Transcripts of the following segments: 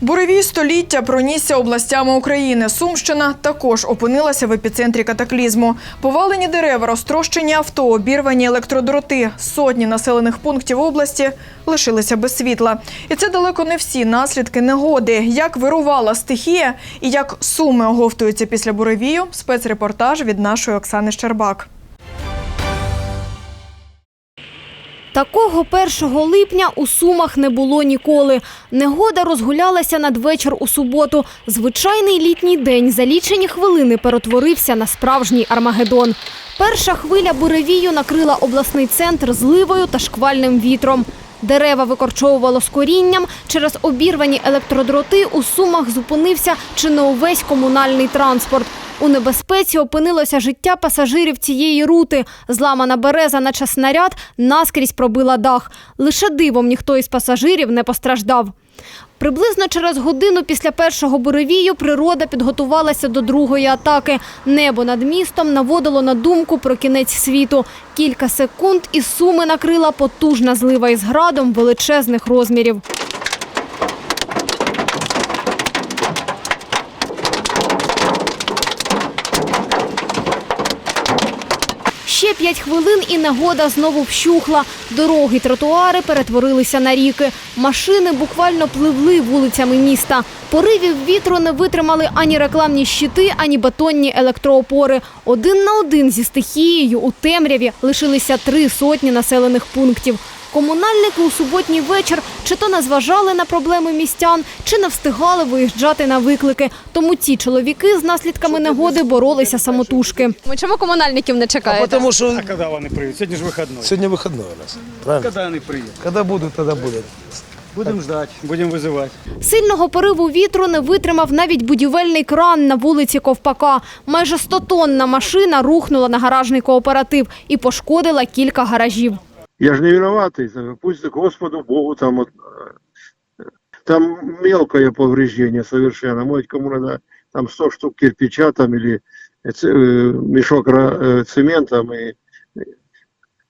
Буревій століття пронісся областями України. Сумщина також опинилася в епіцентрі катаклізму. Повалені дерева, розтрощені авто, обірвані електродроти. Сотні населених пунктів області лишилися без світла. І це далеко не всі наслідки негоди. Як вирувала стихія і як суми оговтуються після буревію. Спецрепортаж від нашої Оксани Щербак. Такого 1 липня у Сумах не було ніколи. Негода розгулялася надвечір у суботу. Звичайний літній день за лічені хвилини перетворився на справжній Армагеддон. Перша хвиля буревію накрила обласний центр зливою та шквальним вітром. Дерева викорчовувало з корінням. Через обірвані електродроти у Сумах зупинився чи не увесь комунальний транспорт. У небезпеці опинилося життя пасажирів цієї рути. Зламана береза, наче снаряд, наскрізь пробила дах. Лише дивом ніхто із пасажирів не постраждав. Приблизно через годину після першого буревію природа підготувалася до другої атаки. Небо над містом наводило на думку про кінець світу. Кілька секунд і суми накрила потужна злива із градом величезних розмірів. Ще п'ять хвилин і негода знову вщухла. Дороги, тротуари перетворилися на ріки. Машини буквально пливли вулицями міста. Поривів вітру не витримали ані рекламні щити, ані бетонні електроопори. Один на один зі стихією у темряві лишилися три сотні населених пунктів. Комунальники у суботній вечір чи то не зважали на проблеми містян, чи не встигали виїжджати на виклики. Тому ті чоловіки з наслідками негоди боролися самотужки. Ми Чому комунальників не А чекаєте? потому что А когда вони приїдуть? Сьогодні ж вихідний. сегодня выходной у нас. Правильно? Коли вони приїдуть? Когда будут, тогда будет. Будемо ждати, будемо визивати. Сильного пориву вітру не витримав навіть будівельний кран на вулиці Ковпака. Майже 100-тонна машина рухнула на гаражний кооператив і пошкодила кілька гаражів. Я же не виноватый, там, пусть Господу Богу там, вот, э, там мелкое повреждение совершенно, может кому надо там 100 штук кирпича там или э, ц- э, мешок ра- э, цементом и э,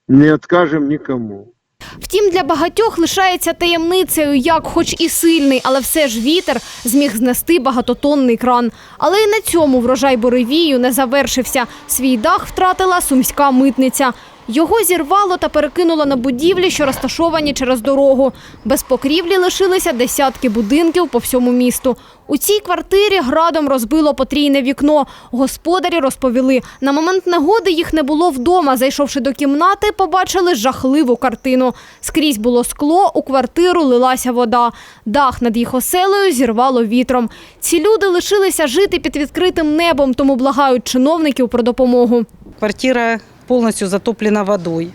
не откажем никому. Втім, для багатьох лишається таємницею, як, хоч і сильний, але все ж вітер зміг знести багатотонний кран. Але й на цьому врожай буревію не завершився. Свій дах втратила сумська митниця. Його зірвало та перекинуло на будівлі, що розташовані через дорогу. Без покрівлі лишилися десятки будинків по всьому місту. У цій квартирі градом розбило потрійне вікно. Господарі розповіли, на момент негоди їх не було вдома. Зайшовши до кімнати, побачили жахливу картину. Скрізь було скло, у квартиру лилася вода. Дах над їх оселею зірвало вітром. Ці люди лишилися жити під відкритим небом, тому благають чиновників про допомогу. Квартира полностью затоплена водой.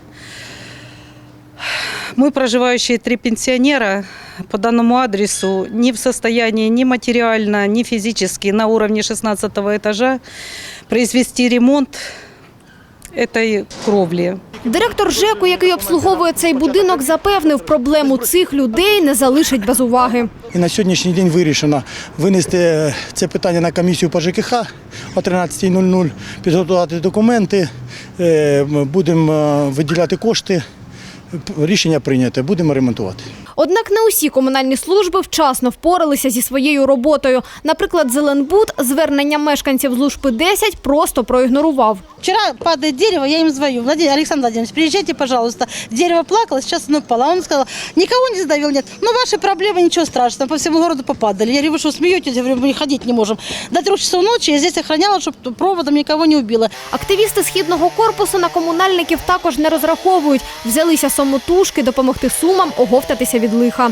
Мы, проживающие три пенсионера, по данному адресу не в состоянии ни материально, ни физически на уровне 16 этажа произвести ремонт этой кровли. Директор ЖЕКу, який обслуговує цей будинок, запевнив, проблему цих людей не залишить без уваги. І на сьогоднішній день вирішено винести е, це питання на комісію по ЖКХ о 13.00, підготувати документи, е, будемо е, виділяти кошти. Рішення прийняте, будемо ремонтувати. Однак не усі комунальні служби вчасно впоралися зі своєю роботою. Наприклад, Зеленбуд звернення мешканців з Лужпи 10 просто проігнорував. Вчера падает дерево, я им звоню. Владимир Александр Владимирович, приезжайте, пожалуйста. Дерево плакало, сейчас оно упало. А он сказал, никого не задавил, нет. Ну, ваши проблемы, ничего страшного, по всему городу попадали. Я говорю, вы что, смеетесь? Я говорю, мы ходить не можем. До трех часов ночи я здесь охраняла, чтобы проводом никого не убило. Активісти східного корпусу на комунальників також не розраховують. Взялися самотужки допомогти сумам оговтатися від лиха.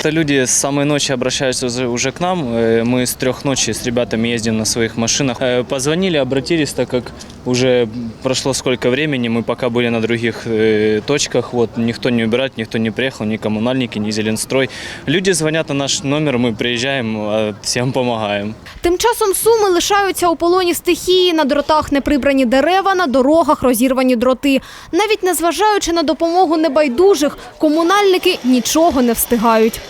Это люди с самой ночи обращаются уже, уже к нам. Э, Мы с трех ночи с ребятами ездим на своих машинах. Э, Позвонили, обратились, так как уже прошло сколько времени, мы пока были на других э, точках, вот никто не убирает, никто не приехал, ни коммунальники, ни Зеленстрой. Люди звонят на наш номер, мы приезжаем, а всем помогаем. Тим часом суми лишаються у полоні стихії. На дротах не прибрані дерева, на дорогах розірвані дроти. Навіть незважаючи на допомогу небайдужих, комунальники нічого не встигають.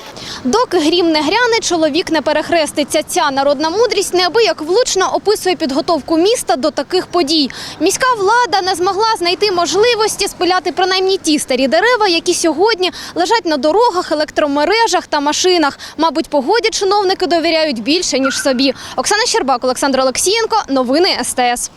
Доки грім не гряне, чоловік не перехреститься. Ця народна мудрість неабияк влучно описує підготовку міста до таких подій. Міська влада не змогла знайти можливості спиляти принаймні ті старі дерева, які сьогодні лежать на дорогах, електромережах та машинах. Мабуть, погоді чиновники довіряють більше ніж собі. Оксана Щербак, Олександр Олексієнко. Новини СТС.